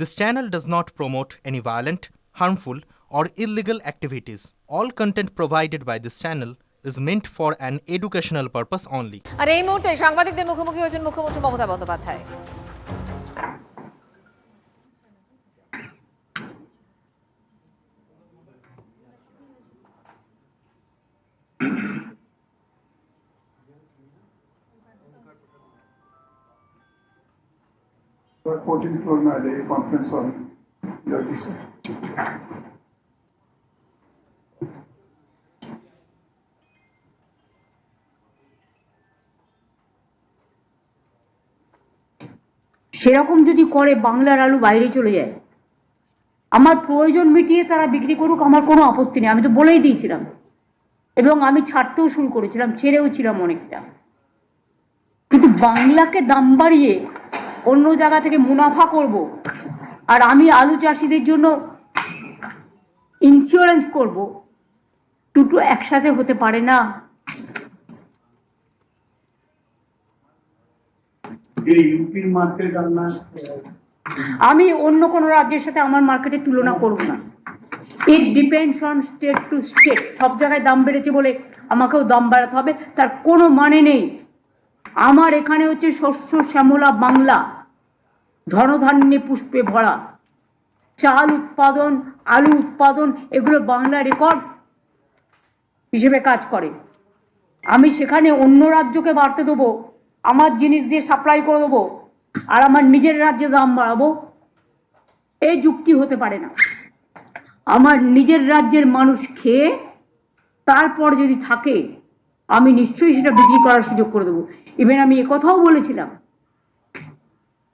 This channel does not promote any violent, harmful, or illegal activities. All content provided by this channel is meant for an educational purpose only. মুখোমুখি और 14 floor में आ जाइए conference hall में जल्दी से সেরকম যদি করে বাংলার আলু বাইরে চলে যায় আমার প্রয়োজন মিটিয়ে তারা বিক্রি করুক আমার কোনো আপত্তি নেই আমি তো বলেই দিয়েছিলাম এবং আমি ছাড়তেও শুরু করেছিলাম ছেড়েও ছিলাম অনেকটা কিন্তু বাংলাকে দাম বাড়িয়ে অন্য জায়গা থেকে মুনাফা করব। আর আমি আলু চাষিদের জন্য ইন্স্যুরেন্স করব। দুটো একসাথে হতে পারে না। মার্কেট আমি অন্য কোনো রাজ্যের সাথে আমার মার্কেটের তুলনা করব না। It depends on state to state সব জায়গায় দাম বেড়েছে বলে আমাকেও দাম বাড়াতে হবে। তার কোনো মানে নেই। আমার এখানে হচ্ছে শস্য শ্যামলা বাংলা। ধনধান্যে পুষ্পে ভরা। চাল উৎপাদন, আলু উৎপাদন, এগুলো বাংলা রেকর্ড হিসেবে কাজ করে। আমি সেখানে অন্য রাজ্যকে বাড়তে দেবো, আমার জিনিস দিয়ে সাপ্লাই করে দেবো, আর আমার নিজের রাজ্যে দাম বাড়াবো, এই যুক্তি হতে পারে না। আমার নিজের রাজ্যের মানুষ খেয়ে তারপর যদি থাকে, আমি নিশ্চয়ই সেটা বিক্রি করার সুযোগ করে দেবো। ইভেন আমি একথাও বলেছিলাম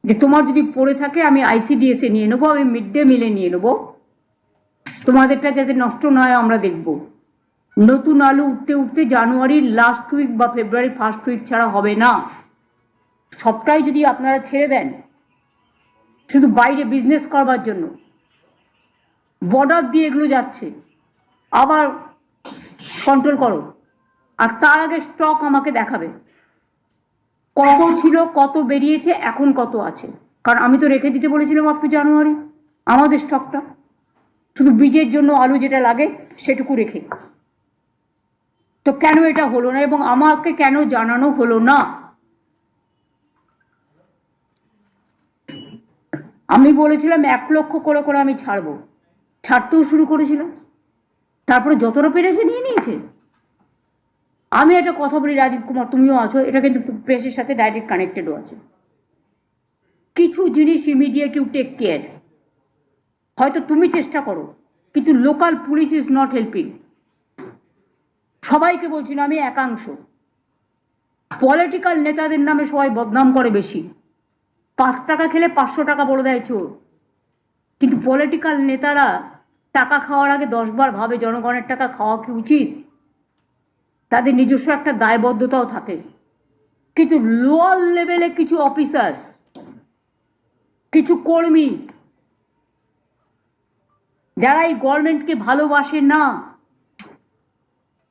যে তোমার যদি পড়ে থাকে, আমি আইসিডিএস নিয়ে নেব, আমি মিড ডে মিলে নিয়ে নেব। তোমাদেরটা যাতে নষ্ট না হয়, আমরা দেখব। নতুন আলু উঠতে উঠতে জানুয়ারির লাস্ট উইক বা ফেব্রুয়ারি ফার্স্ট উইক ছাড়া হবে না। সবটাই যদি আপনারা ছেড়ে দেন, শুধু বাইরে বিজনেস করবার জন্য। বর্ডার দিয়ে এগুলো যাচ্ছে। আবার কন্ট্রোল করো। আর তার আগে স্টক আমাকে দেখাবে। কত ছিল, কত বেরিয়েছে, এখন কত আছে? কারণ আমি তো রেখে দিতে বলেছিলাম আপনি জানুয়ারি, আমাদের স্টকটা শুধু বীজের জন্য আলু যেটা লাগে, সেটুকু রেখে। তো কেন এটা হলো না এবং আমাকে কেন জানানো হলো না? আমি বলেছিলাম এক লক্ষ করে করে আমি ছাড়বো। ছাড়তেও শুরু করেছিলাম। তারপরে যতটা পেরেছে নিয়ে নিয়েছে। আমি একটা কথা বলি, রাজীব কুমার, তুমিও আছো, এটা কিন্তু প্রেসের সাথে ডাইরেক্ট কানেক্টেডও আছে। কিছু জিনিস ইমিডিয়েট ইউ টেক কেয়ার হয়তো তুমি চেষ্টা করো, কিন্তু local police is not helping সবাইকে বলছি না, আমি একাংশ। পলিটিক্যাল নেতাদের নামে সবাই বদনাম করে বেশি। পাঁচ টাকা খেলে পাঁচশো টাকা বলে দেয় চোর। কিন্তু পলিটিক্যাল নেতারা টাকা খাওয়ার আগে দশবার ভাবে, জনগণের টাকা খাওয়া কি উচিত? তাদের নিজস্ব একটা দায়বদ্ধতাও থাকে। কিন্তু লোয়ার লেভেলে কিছু অফিসার কিছু কর্মী, যারা এই গভর্নমেন্টকে ভালোবাসে না,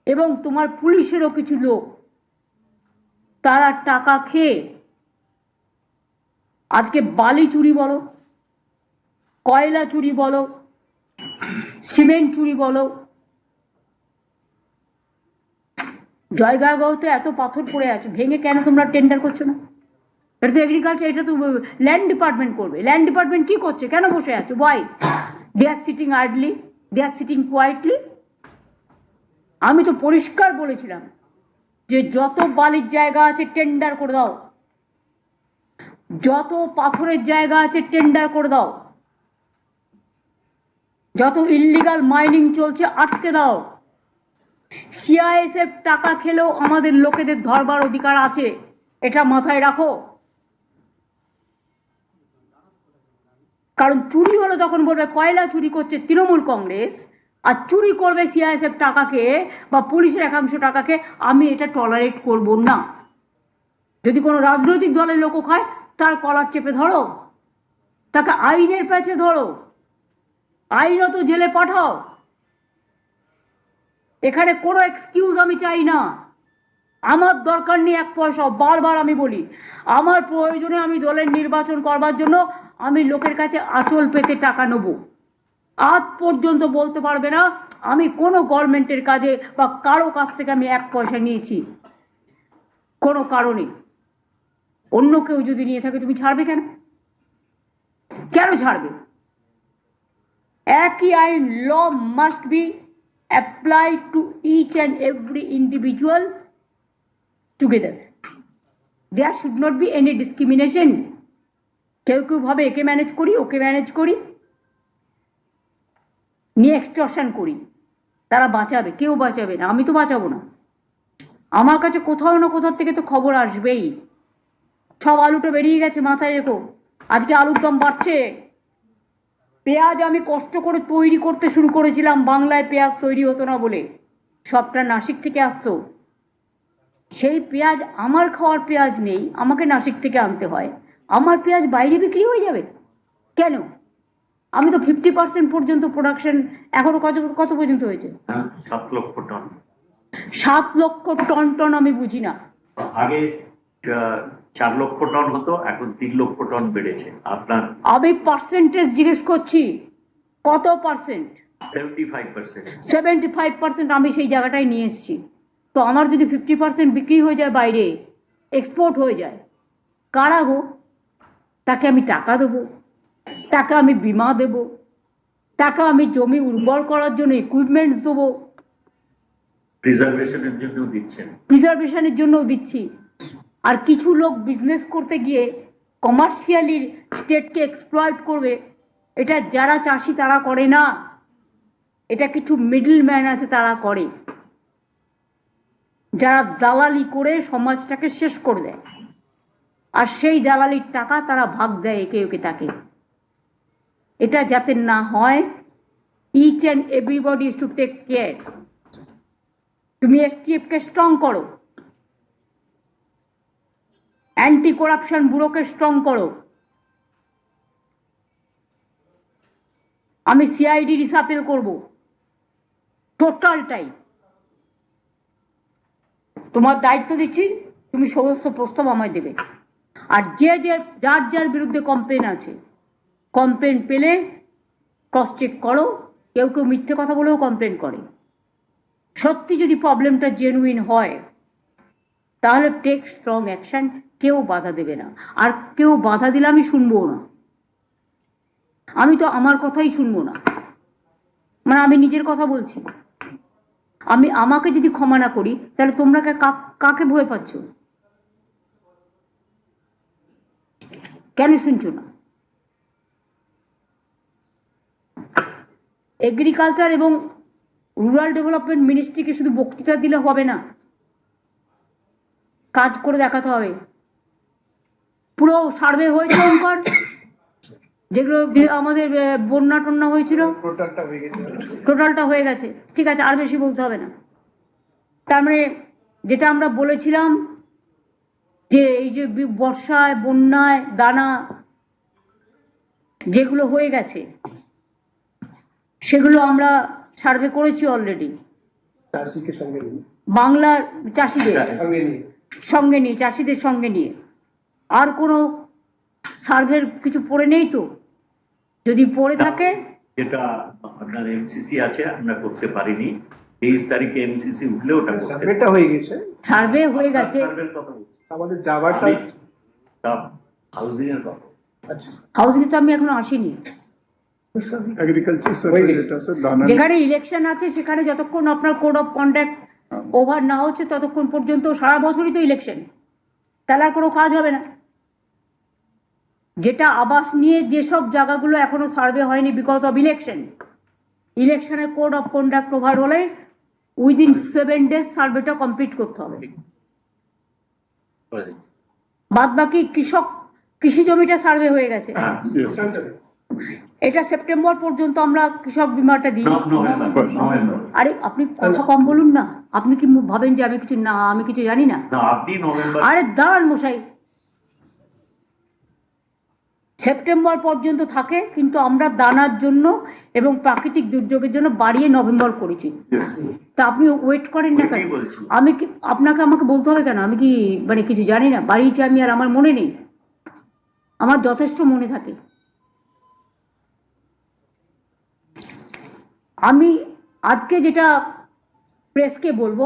এবং তোমার পুলিশেরও কিছু লোক, তারা টাকা খেয়ে আজকে বালি চুরি বলো, কয়লা চুরি বলো, সিমেন্ট চুরি বলো জয়গাঁওতে এত পাথর পড়ে আছে, ভেঙে কেন তোমরা টেন্ডার করছ না? এটা তো এগ্রিকালচার এটা তো ল্যান্ড ডিপার্টমেন্ট করবে। ল্যান্ড ডিপার্টমেন্ট কি করছে? কেন বসে আছো? Why they are sitting idly they are sitting quietly আমি তো পরিষ্কার বলেছিলাম যে যত বালির জায়গা আছে টেন্ডার করে দাও। যত পাথরের জায়গা আছে টেন্ডার করে দাও। যত ইল্লিগাল মাইনিং চলছে, আটকে দাও। সিআইএসএফ টাকা খেলেও আমাদের লোকেদের ধরবার অধিকার আছে। এটা মাথায় রাখো। কারণ চুরি হলো তখন বলবে, কয়লা চুরি করছে তৃণমূল কংগ্রেস, আর চুরি করবে সিআইএসএফ টাকাকে বা পুলিশের একাংশ টাকাকে, আমি এটা টলারেট করব না। যদি কোনো রাজনৈতিক দলের লোকও খায়, তার কলার চেপে ধরো। তাকে আইনের প্যাচে ধরো। আইনত জেলে পাঠাও। এখানে কোনো এক্সকিউজ আমি চাই না। আমার দরকার নেই এক পয়সা বারবার আমি বলি, আমার প্রয়োজনে আমি দলের নির্বাচন করবার জন্য আমি লোকের কাছে আচল পেতে টাকা নেব। আজ পর্যন্ত বলতে পারবে না, আমি কোনো গভর্নমেন্টের কাজে বা কারও কাছ থেকে আমি এক পয়সা নিয়েছি। কোনো কারণে। অন্য কেউ যদি নিয়ে থাকে, তুমি ছাড়বে কেন? কেন ছাড়বে? একই আইন law must be apply to each and every individual together there should not be any discrimination কেউ কেউ ভাবে একে ম্যানেজ করি, ওকে ম্যানেজ করি। নিয়ে এক্সটর্শন করি। তারা বাঁচাবে, কেউ বাঁচাবে না, আমি তো বাঁচাবো না। আমার কাছে কোথাও না কোথাও থেকে তো খবর আসবেই। সব আলুটা বেরিয়ে গেছে মাথায় রেখো। আজকে আলুর দাম বাড়ছে। পেঁয়াজ আমি কষ্ট করে তৈরি করতে শুরু করেছিলাম বাংলায় পেঁয়াজ তৈরি হতো না বলে। সবটা নাসিক থেকে আসতো। সেই পেঁয়াজ আমার খাওয়ার পেঁয়াজ নেই আমাকে নাসিক থেকে আনতে হয়। আমার পেঁয়াজ বাইরে বিক্রি হয়ে যাবে? কেন? আমি তো ফিফটি পার্সেন্ট পর্যন্ত প্রোডাকশন এখনও কত কত পর্যন্ত হয়েছে? হ্যাঁ, সাত লক্ষ টন। সাত লক্ষ টন টন আমি বুঝি না। আগে চার লক্ষ টন হতো এখন তিন লক্ষ টন বেড়েছে। আপনার আমি পার্সেন্টেজ জিজ্ঞেস করছি কত পার্সেন্ট সেভেন্টি ফাইভ পার্সেন্ট আমি সেই জায়গাটায় নিয়ে এসেছি। তো আমার যদি ফিফটি পার্সেন্ট বিক্রি হয়ে যায় বাইরে এক্সপোর্ট হয়ে যায় কারা গো? তাকে আমি টাকা দেবো টাকা আমি বিমা দেবো টাকা আমি জমি উর্বর করার জন্য ইকুইপমেন্টস দেবো। প্রিজার্ভেশনের জন্য দিচ্ছেন। প্রিজার্ভেশনের জন্যও দিচ্ছি। আর কিছু লোক বিজনেস করতে গিয়ে কমার্শিয়ালি স্টেটকে এক্সপ্লয়েট করবে, এটা যারা চাষি তারা করে না। এটা কিছু মিডল ম্যান আছে তারা করে। যারা দালালি করে সমাজটাকে শেষ করে দেয়। আর সেই দালালির টাকা তারা ভাগ দেয় একে ওকে তাকে। এটা যাতে না হয় each and everybody is to take care তুমি এসটিএফকে স্ট্রং করো। অ্যান্টি করাপশন ব্যুরোকে স্ট্রং করো। আমি সিআইডি রিসাপেল করব। টোটালটাই তোমার দায়িত্ব দিচ্ছি, তুমি সমস্ত প্রস্তাব আমায় দেবে। আর যে যে, যার যার বিরুদ্ধে কমপ্লেন আছে কমপ্লেন পেলে ক্রস চেক করো, কেউ কেউ মিথ্যে কথা বলেও কমপ্লেন করে। সত্যি যদি প্রবলেমটা জেনুইন হয়, তাহলে টেক স্ট্রং অ্যাকশন কেউ বাধা দেবে না। আর কেউ বাধা দিলে আমি শুনব না। আমি তো আমার কথাই শুনব না। মানে আমি নিজের কথা বলছি। আমি, আমাকে যদি ক্ষমা না করি, তাহলে তোমরা কাকে ভয় পাচ্ছ? কেন শুনছো না? এগ্রিকালচার এবং রুরাল ডেভেলপমেন্ট মিনিস্ট্রিকে শুধু বক্তৃতা দিলে হবে না? কাজ করে দেখাতে হবে। পুরো সার্ভে হয়েছে অঙ্কর যেগুলো আমাদের বন্যা টন্যা হয়েছিল। টোটালটা হয়ে গেছে। ঠিক আছে আর বেশি বলতে হবে না। তার মানে যেটা আমরা বলেছিলাম যে এই যে বর্ষায় বন্যায় দানা যেগুলো হয়ে গেছে সেগুলো আমরা সার্ভে করেছি অলরেডি বাংলার চাষিদের সঙ্গে নিয়ে চাষিদের সঙ্গে নিয়ে। আর কোনো সার্ভের কিছু পড়ে নেই তো? যদি পড়ে থাকে? যেটা আপনার এমসিসি আছে আমরা করতে পারিনি। তেইশ তারিখে এমসিসি উঠলে ওটা সার্ভেটা হয়ে গেছে। সার্ভে হয়ে গেছে। আমাদের যাওয়াটা হাউজিং এর কথা। আচ্ছা। হাউজিং তো আমি এখনও আসিনি। যেখানে ইলেকশন আছে সেখানে যতক্ষণ আপনার কোড অফ কন্ডাক্ট ওভার না হচ্ছে ততক্ষণ পর্যন্ত সারা বছরই তো ইলেকশন তাহলে আর কোনো কাজ হবে না। যেটা আবাস নিয়ে যেসব জায়গাগুলো এখনও সার্ভে হয়নি বিকজ অফ ইলেকশন ইলেকশনের কোড অফ কন্ডাক্ট ওভার হলে উইদিন সেভেন ডেজ সার্ভেটা কমপ্লিট করতে হবে। বাদ বাকি কৃষক কৃষি জমিটা সার্ভে হয়ে গেছে। হ্যাঁ এটা সেপ্টেম্বর পর্যন্ত আমরা কৃষক বিমাটা দিই। আরে আপনি কথা কম বলুন না। আপনি কি ভাবেন যে আমি কিছু না আমি কিছু জানি না? না আপনি নভেম্বর আরে দাঁড়ান মশাই সেপ্টেম্বর পর্যন্ত থাকে কিন্তু আমরা দানার জন্য এবং প্রাকৃতিক দুর্যোগের জন্য বাড়িয়ে নভেম্বর করেছি। তা আপনি ওয়েট করেন না কেন? আমি কি আপনাকে আমাকে বলতে হবে কেন? আমি কি মানে কিছু জানি না? বাড়িয়েছি আমি আর আমার মনে নেই? আমার যথেষ্ট মনে থাকে। আমি আজকে যেটা প্রেসকে বলব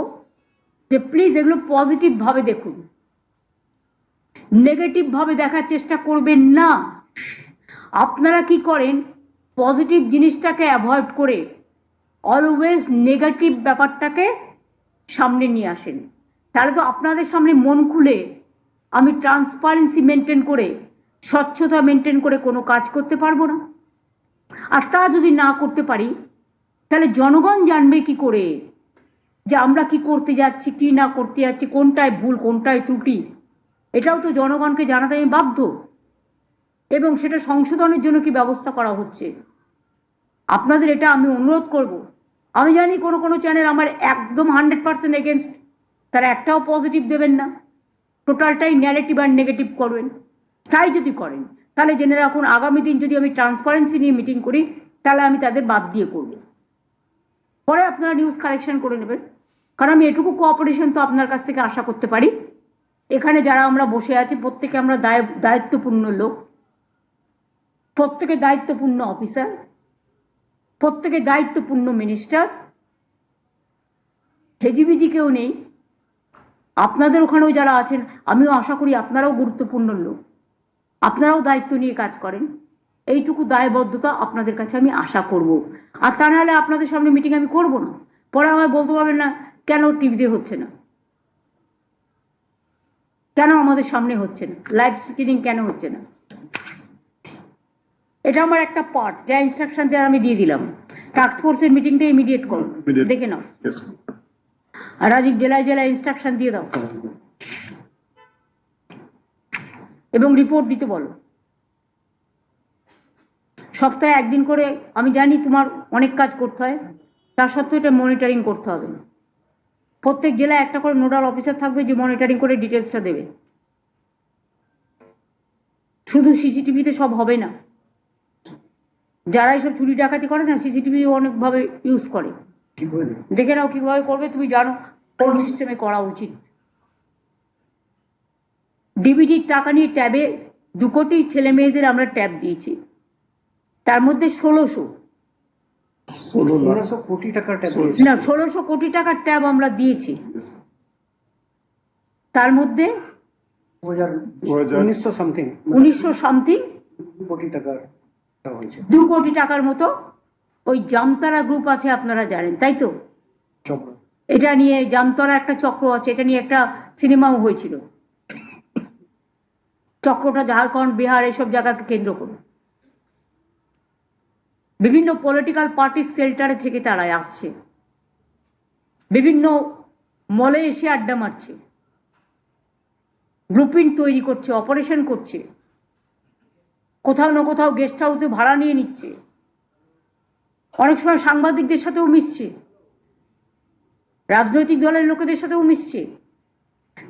যে প্লিজ এগুলো পজিটিভভাবে দেখুন। নেগেটিভভাবে দেখার চেষ্টা করবেন না। আপনারা কি করেন? পজিটিভ জিনিসটাকে অ্যাভয়েড করে অলওয়েজ নেগেটিভ ব্যাপারটাকে সামনে নিয়ে আসেন। তাহলে তো আপনাদের সামনে মন খুলে আমি ট্রান্সপারেন্সি মেনটেন করে, স্বচ্ছতা মেনটেন করে কোনো কাজ করতে পারব না। আর তা যদি না করতে পারি, তাহলে জনগণ জানবে কি করে? যে আমরা কি করতে যাচ্ছি, কি না করতে যাচ্ছি, কোনটায় ভুল, কোনটায় ত্রুটি? এটাও তো জনগণকে জানাতে আমি বাধ্য। এবং সেটা সংশোধনের জন্য কি ব্যবস্থা করা হচ্ছে? আপনাদের এটা আমি অনুরোধ করব। আমি জানি কোনো কোনো চ্যানেল আমার একদম হান্ড্রেড পার্সেন্ট এগেনস্ট তারা একটাও পজিটিভ দেবেন না। টোটালটাই নেগেটিভ আর নেগেটিভ করবেন। তাই যদি করেন, তাহলে জেনে রাখুন, আগামী দিন যদি আমি ট্রান্সপারেন্সি নিয়ে মিটিং করি, তাহলে আমি তাদের বাদ দিয়ে করব। পরে আপনারা নিউজ কালেকশন করে নেবেন। কারণ আমি এটুকু কোঅপারেশন তো আপনার কাছ থেকে আশা করতে পারি। এখানে যারা আমরা বসে আছি, প্রত্যেকে আমরা দায়, দায়িত্বপূর্ণ লোক। প্রত্যেকে দায়িত্বপূর্ণ অফিসার, প্রত্যেকে দায়িত্বপূর্ণ মিনিস্টার হেজিবিজি কেউ নেই। আপনাদের ওখানেও যারা আছেন, আমিও আশা করি আপনারাও গুরুত্বপূর্ণ লোক। আপনারাও দায়িত্ব নিয়ে কাজ করেন। এইটুকু দায়বদ্ধতা আপনাদের কাছে আমি আশা করব। আর তা নাহলে আপনাদের সামনে মিটিং আমি করব না। পরে আমায় বলতে পারবেন না, কেন টিভিতে হচ্ছে না? কেন আমাদের সামনে হচ্ছে না? লাইভ স্ক্রিনিং কেন হচ্ছে না? এটা আমার একটা পার্ট যা ইনস্ট্রাকশন দেওয়ার আমি দিয়ে দিলাম। টাস্ক ফোর্সের মিটিংটা ইমিডিয়েট করো. দেখে নাও। আর রাজীব জেলায় জেলায় ইনস্ট্রাকশন দিয়ে দাও। এবং রিপোর্ট দিতে বলো। সপ্তাহে একদিন করে আমি জানি তোমার অনেক কাজ করতে হয় তার সত্ত্বেও এটা মনিটরিং করতে হবে প্রত্যেক জেলায় একটা করে নোডাল অফিসার থাকবে যে মনিটরিং করে ডিটেলসটা দেবে। শুধু সিসিটিভিতে সব হবে না। যারা এইসব চুরি ডাকাতি করে না সিসিটিভি অনেকভাবে ইউজ করে। দেখে নাও কীভাবে করবে তুমি জানো কোন সিস্টেমে করা উচিত। ডিবিটির টাকা নিয়ে ট্যাবে দু কোটি ছেলে মেয়েদের আমরা ট্যাব দিয়েছি। তার মধ্যে ষোলোশো। ষোলো ষোলোশো কোটি টাকার ট্যাব না ষোলোশো কোটি টাকার ট্যাব আমরা দিয়েছি। তার মধ্যে উনিশশো সামথিং উনিশশো সামথিং কোটি টাকার। দু কোটি টাকার মতো ওই জামতারা গ্রুপ আছে আপনারা জানেন তাই তো? এটা নিয়ে জামতরা একটা চক্র আছে এটা নিয়ে একটা সিনেমাও হয়েছিল। চক্রটা ঝাড়খণ্ড বিহার এসব জায়গাকে কেন্দ্র করে। বিভিন্ন পলিটিক্যাল পার্টির সেল্টারে থেকে তারা আসছে। বিভিন্ন মলে এসে আড্ডা মারছে। গ্রুপিং তৈরি করছে অপারেশন করছে। কোথাও না কোথাও গেস্ট হাউসে ভাড়া নিয়ে নিচ্ছে। অনেক সময় সাংবাদিকদের সাথেও মিশছে। রাজনৈতিক দলের লোকেদের সাথেও মিশছে।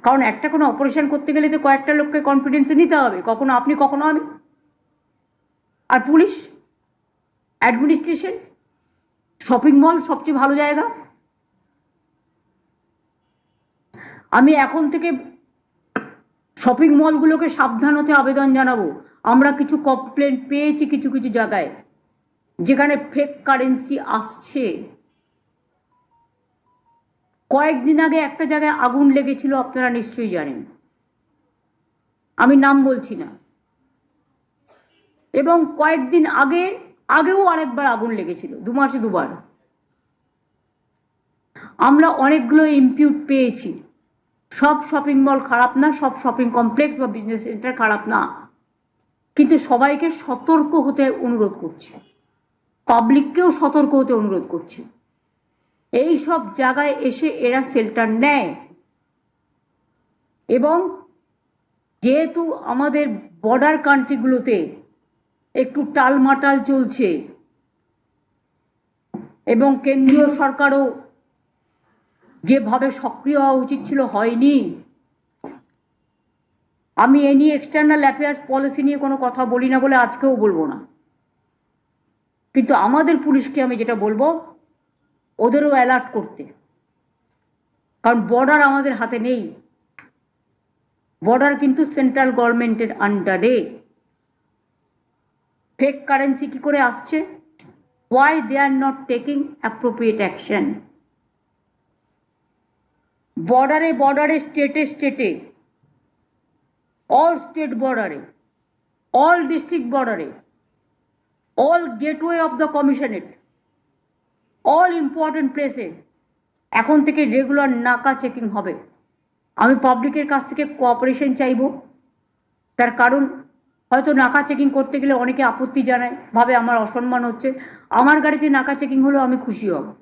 কারণ একটা কোনো অপারেশন করতে গেলে তো কয়েকটা লোককে কনফিডেন্সে নিতে হবে। কখনো আপনি, কখনো আমি। আর পুলিশ? অ্যাডমিনিস্ট্রেশন শপিং মল সবচেয়ে ভালো জায়গা? আমি এখন থেকে শপিং মলগুলোকে সাবধান হতে আবেদন জানাব। আমরা কিছু কমপ্লেন পেয়েছি কিছু কিছু জায়গায়, যেখানে ফেক কারেন্সি আসছে। কয়েকদিন আগে একটা জায়গায় আগুন লেগেছিল, আপনারা নিশ্চয়ই জানেন। আমি নাম বলছি না। এবং কয়েকদিন আগে, আগেও আরেকবার আগুন লেগেছিল, দু মাসে দুবার। আমরা অনেকগুলো ইম্পিউট পেয়েছি। সব শপিং মল খারাপ না, সব শপিং কমপ্লেক্স বা বিজনেস সেন্টার খারাপ না। কিন্তু সবাইকে সতর্ক হতে অনুরোধ করছে। পাবলিককেও সতর্ক হতে অনুরোধ করছে। এই সব জায়গায় এসে এরা শেল্টার নেয়। এবং যেহেতু আমাদের বর্ডার কান্ট্রিগুলোতে একটু টালমাটাল চলছে, এবং কেন্দ্রীয় সরকারও যেভাবে সক্রিয় হওয়া উচিত ছিল, হয়নি। আমি এ নিয়ে এক্সটার্নাল অ্যাফেয়ার্স পলিসি নিয়ে কোনো কথা বলি না বলে আজকেও বলব না। কিন্তু আমাদের পুলিশকে আমি যেটা বলব, ওদেরও অ্যালার্ট করতে। কারণ বর্ডার আমাদের হাতে নেই। বর্ডার কিন্তু সেন্ট্রাল গভর্নমেন্টের আন্ডারে ফেক কারেন্সি কি করে আসছে? why they are not taking appropriate action? বর্ডারে বর্ডারে স্টেটে স্টেটে অল স্টেট বর্ডারে অল ডিস্ট্রিক্ট বর্ডারে all gateway of the commissionerate all important প্লেসে এখন থেকে রেগুলার নাকা চেকিং হবে। আমি পাবলিকের কাছ থেকে কোঅপারেশন চাইব। তার কারণ, হয়তো নাকা চেকিং করতে গেলে অনেকে আপত্তি জানায়, ভাবে আমার অসম্মান হচ্ছে। আমার গাড়িতে নাকা চেকিং হলেও আমি খুশি হব।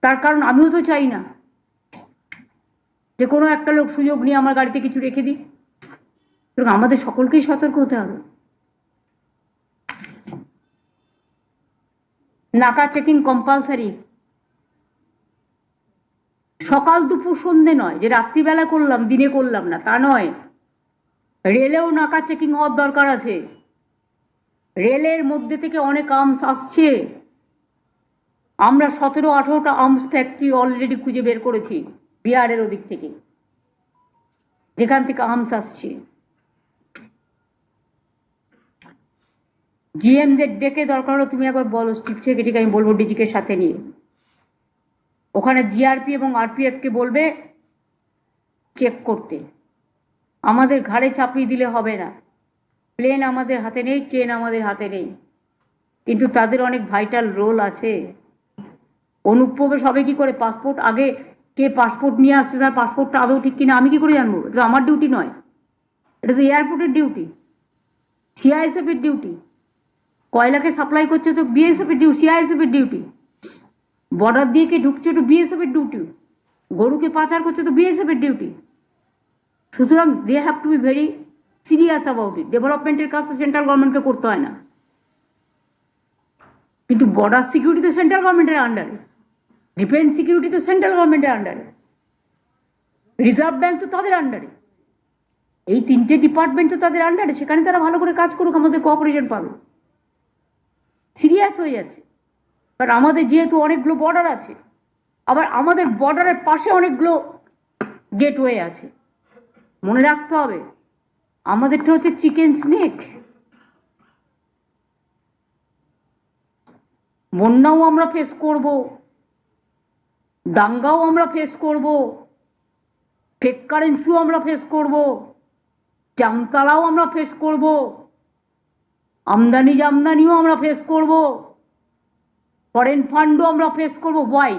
তার কারণ, আমিও তো চাই না। যে কোনো একটা লোক সুযোগ নিয়ে আমার গাড়িতে কিছু রেখে দিই সুতরাং আমাদের সকলকেই সতর্ক হতে হবে। নাকা চেকিং কম্পালসারি সকাল দুপুর সন্ধে নয়, যে রাত্রিবেলা করলাম, দিনে করলাম না, তা নয়। রেলেও নাকা চেকিং হওয়ার দরকার আছে। রেলের মধ্যে থেকে অনেক আর্মস আসছে। আমরা সতেরো আঠেরোটা আর্মস ফ্যাক্টরি অলরেডি খুঁজে বের করেছি। বিহারের ওদিক থেকে। যেখান থেকে আর্মস আসছে। জিএমদের ডেকে দরকার হলো, তুমি একবার বলো চিফ সেক্রেটারিকে আমি বলব ডিজিকে সাথে নিয়ে। ওখানে জিআরপি এবং আরপিএফকে বলবে, চেক করতে। আমাদের ঘাড়ে চাপিয়ে দিলে হবে না। প্লেন আমাদের হাতে নেই, ট্রেন আমাদের হাতে নেই। কিন্তু তাদের অনেক ভাইটাল রোল আছে। অনুপ্রবেশ হবে কি করে? পাসপোর্ট আগে কে পাসপোর্ট নিয়ে আসছে, তার পাসপোর্টটা আদৌ ঠিক কিনা, আমি কি করে জানব? এটা আমার ডিউটি নয়। এটা তো এয়ারপোর্টের ডিউটি সিআইএসএফ এর ডিউটি কয়লাকে সাপ্লাই করছে তো বিএসএফ এর ডিউটি সিআইএসএফ এর ডিউটি বর্ডার দিয়ে কে ঢুকছে তো বিএসএফ এর ডিউটি গরুকে পাচার করছে তো বিএসএফ এর ডিউটি সুতরাং they have to be very serious about it ডেভেলপমেন্টের কাজ তো সেন্ট্রাল গভর্নমেন্টকে করতে হয় না। কিন্তু বর্ডার সিকিউরিটি তো সেন্ট্রাল গভর্নমেন্টের আন্ডারে ডিফেন্স সিকিউরিটি তো সেন্ট্রাল গভর্নমেন্টের আন্ডারে রিজার্ভ ব্যাংক তো তাদের আন্ডারে এই তিনটে ডিপার্টমেন্ট তো তাদের আন্ডারে সেখানে তারা ভালো করে কাজ করুক, আমাদের কোঅপারেশন পাবে। সিরিয়াস হয়ে যাচ্ছে। কারণ আমাদের যেহেতু অনেকগুলো বর্ডার আছে, আবার আমাদের বর্ডারের পাশে অনেকগুলো গেটওয়ে আছে। মনে রাখতে হবে, আমাদেরটা হচ্ছে চিকেন স্নেক বন্যাও আমরা ফেস করব। দাঙ্গাও আমরা ফেস করব ফেক কারেন্সিও আমরা ফেস করব জামতারাও আমরা ফেস করব আমদানি জামদানিও আমরা ফেস করব ফরেন ফান্ডও আমরা ফেস করব। ওয়াই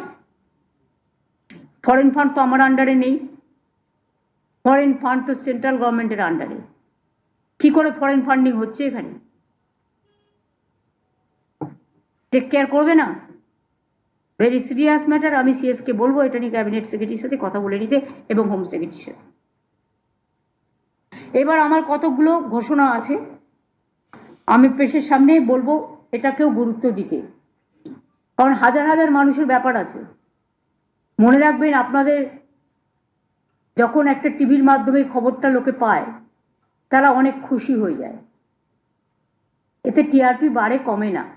ফরেন ফান্ড তো আমার আন্ডারে নেই। ফরেন ফান্ড তো সেন্ট্রাল গভর্নমেন্টের আন্ডারে কি করে ফরেন ফান্ডিং হচ্ছে এখানে? টেক কেয়ার করবে না? ভেরি সিরিয়াস ম্যাটার আমি সিএসকে বলব, এটা নিয়ে ক্যাবিনেট সেক্রেটারির সাথে কথা বলে নিতে এবং হোম সেক্রেটারির সাথে। এবার আমার কতগুলো ঘোষণা আছে, আমি পেশের সামনে বলব, এটাকেও গুরুত্ব দিতে। কারণ হাজার হাজার মানুষের ব্যাপার আছে। মনে রাখবেন, আপনাদের যখন একটা টিভির মাধ্যমে খবরটা লোকে পায়, তারা অনেক খুশি হয়ে যায়। এতে টিআরপি বাড়ে, কমে না।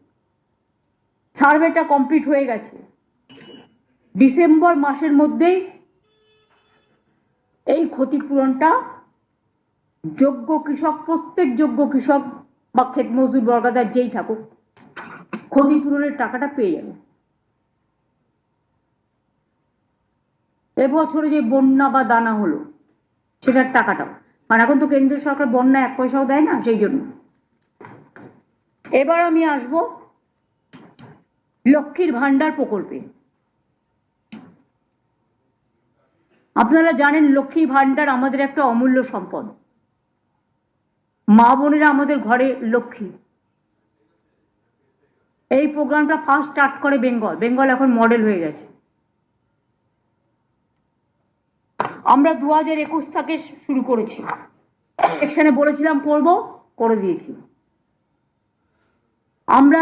সার্ভেটা কমপ্লিট হয়ে গেছে। ডিসেম্বর মাসের মধ্যেই এই ক্ষতিপূরণটা যোগ্য কৃষক, প্রত্যেক যোগ্য কৃষক বা ক্ষেত মজদুর বর্গাদার যেই থাকুক, ক্ষতিপূরণের টাকাটা পেয়ে যাবে। এবছরে যে বন্যা বা দানা হলো, সেটার টাকাটাও। মানে এখন তো কেন্দ্রীয় সরকার বন্যা এক পয়সাও দেয় না, সেই জন্য। এবার আমি আসব লক্ষ্মীর ভান্ডার প্রকল্পে। আপনারা জানেন লক্ষ্মী ভান্ডার আমাদের একটা অমূল্য সম্পদ। মা বোনেরা আমাদের ঘরে লক্ষ্মী। এই প্রোগ্রামটা ফার্স্ট স্টার্ট করে বেঙ্গল। বেঙ্গল এখন মডেল হয়ে গেছে। আমরা দু হাজার একুশ থেকে শুরু করেছি। এখানে বলেছিলাম করব, করে দিয়েছি। আমরা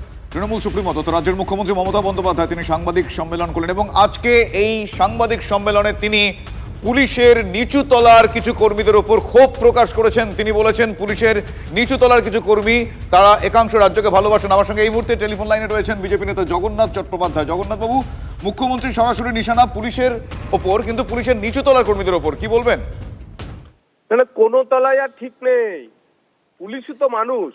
তৃণমূল সুপ্রিমো তথা রাজ্যের মুখ্যমন্ত্রী মমতা বন্দ্যোপাধ্যায় তিনি সাংবাদিক সম্মেলন করলেন এবং আজকে এই সাংবাদিক সম্মেলনে তিনি পুলিশের নিচু তলার কিছু কর্মীদের ওপর ক্ষোভ প্রকাশ করেছেন। তিনি বলেছেন, পুলিশের নিচু তলার কিছু কর্মী, তারা একাংশ রাজ্যকে ভালোবাসেন। আমার সঙ্গে এই মুহূর্তে টেলিফোন লাইনে রয়েছেন বিজেপি নেতা জগন্নাথ চট্টোপাধ্যায়। জগন্নাথ বাবু মুখ্যমন্ত্রী সরাসরি নিশানা পুলিশের ওপর, কিন্তু পুলিশের নিচু তলার কর্মীদের ওপর, কি বলবেন? কোনো তলায় আর ঠিক নেই। পুলিশই তো মানুষ।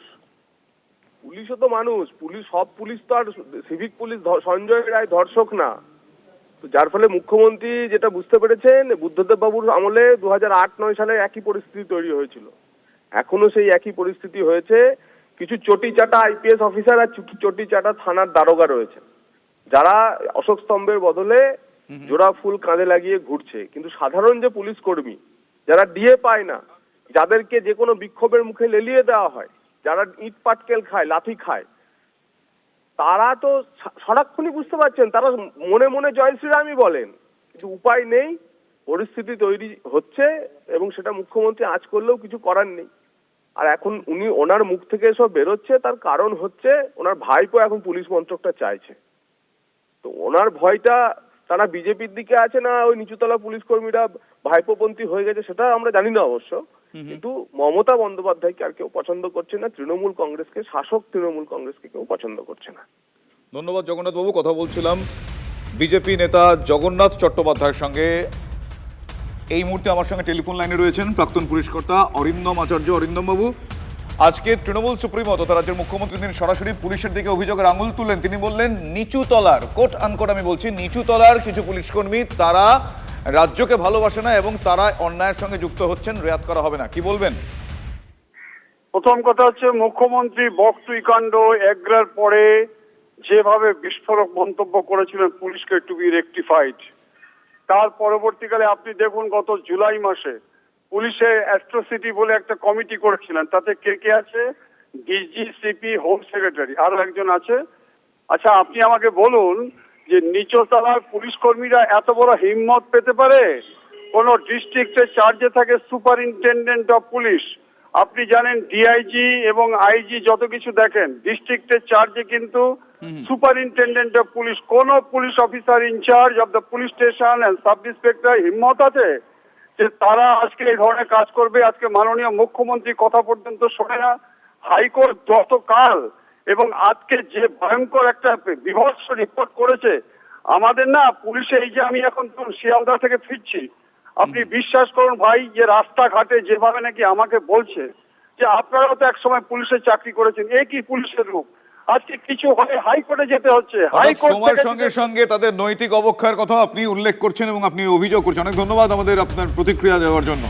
পুলিশও তো মানুষ পুলিশ সব পুলিশ তো আর সিভিক পুলিশ সঞ্জয় রায় ধর্ষক না। তো যার ফলে মুখ্যমন্ত্রী যেটা বুঝতে পেরেছেন বুদ্ধদেব বাবুর আমলে দু হাজার আট নয় সালে একই পরিস্থিতি তৈরি হয়েছিল। এখনও সেই একই পরিস্থিতি হয়েছে। কিছু চটি চাটা আইপিএস অফিসার আর চটি চাটা থানার দারোগা রয়েছে যারা অশোক স্তম্ভের বদলে জোড়া ফুল কাঁধে লাগিয়ে ঘুরছে। কিন্তু সাধারণ যে পুলিশ কর্মী যারা ডিএ পায় না যাদেরকে যে কোনো বিক্ষোভের মুখে লেলিয়ে দেওয়া হয় যারা ইট, পাটকেল খায় লাথি খায়, তারা তো সারাক্ষণই বুঝতে পারছেন, তারা মনে মনে জয় শ্রীরামই বলেন। কিন্তু উপায় নেই, পরিস্থিতি তৈরি হচ্ছে এবং সেটা মুখ্যমন্ত্রী আজ করলেও কিছু করার নেই। আর এখন উনি ওনার মুখ থেকে এসব বেরোচ্ছে, তার কারণ হচ্ছে ওনার ভাইপো এখন পুলিশ মন্ত্রকটা চাইছে। তো ওনার ভয়টা তারা বিজেপির দিকে আছে না, ওই নিচুতলা পুলিশ কর্মীরা ভাইপোপন্থী হয়ে গেছে, সেটা আমরা জানি না অবশ্য। কিন্তু মমতা বন্দ্যোপাধ্যায়কে আর কেউ পছন্দ করছে না তৃণমূল কংগ্রেসকে শাসক তৃণমূল কংগ্রেসকে কেউ পছন্দ করছে না। ধন্যবাদ জগন্নাথ জগন্নাথবাবু কথা বলছিলাম বিজেপি নেতা জগন্নাথ চট্টোপাধ্যায়ের সঙ্গে। এই মুহূর্তে আমার সঙ্গে টেলিফোন লাইনে রয়েছেন প্রাক্তন পুলিশকর্তা অরিন্দম আচার্য। অরিন্দম বাবু আজকে তৃণমূল সুপ্রিমো তথা রাজ্যের মুখ্যমন্ত্রী তিনি সরাসরি পুলিশের দিকে অভিযোগের আঙুল তুললেন। তিনি বললেন নিচু তলার কোট আনকোট আমি বলছি নিচু তলার কিছু পুলিশ কর্মী তারা রাজ্যকে ভালোবাসে না এবং তারা অন্যায়ের সঙ্গে যুক্ত হচ্ছেন, রেয়াত করা হবে না। কি বলবেন? প্রথম কথা হচ্ছে, মুখ্যমন্ত্রী বকটুই কাণ্ড এগ্রার পরে যেভাবে বিস্ফোরক মন্তব্য করেছিলেন, পুলিশকে টু বি রেকটিফাইড তার পরবর্তীকালে আপনি দেখুন, গত জুলাই মাসে পুলিশে অ্যাস্ট্রোসিটি বলে একটা কমিটি করেছিলেন, তাতে কে কে আছে? ডিজিসিপি হোম সেক্রেটারি আরও একজন আছে। আচ্ছা আপনি আমাকে বলুন যে নিচতলার পুলিশ কর্মীরা এত বড় হিম্মত পেতে পারে? কোন ডিস্ট্রিক্টের চার্জে থাকে সুপারিনটেন্ডেন্ট অফ পুলিশ। আপনি জানেন ডিআইজি এবং আইজি যত কিছু দেখেন ডিস্ট্রিক্টের চার্জে কিন্তু সুপারিনটেন্ডেন্ট অফ পুলিশ কোন police officer in charge of the police station and sub inspector হিম্মত আছে? যে তারা আজকে এই ধরনের কাজ করবে আজকে মাননীয় মুখ্যমন্ত্রী কথা পর্যন্ত শোনে না। হাইকোর্ট যতকাল এবং আজকে যে ভয়ঙ্কর একটা বিভৎস রিপোর্ট করেছে আমাদের না পুলিশে এই যে আমি এখন শিয়ালদা থেকে ফিরছি আপনি বিশ্বাস করুন ভাই যে রাস্তাঘাটে যেভাবে নাকি আমাকে বলছে যে আপনারাও তো এক সময় পুলিশে চাকরি করেছেন এ কি পুলিশের রূপ? আজকে কিছু হলে হাইকোর্টে যেতে হচ্ছে হাইকোর্ট সময়ের সঙ্গে সঙ্গে তাদের নৈতিক অবক্ষয়ের কথা আপনি উল্লেখ করছেন এবং আপনি অভিযোগ করছেন। অনেক ধন্যবাদ আমাদের আপনার প্রতিক্রিয়া দেওয়ার জন্য।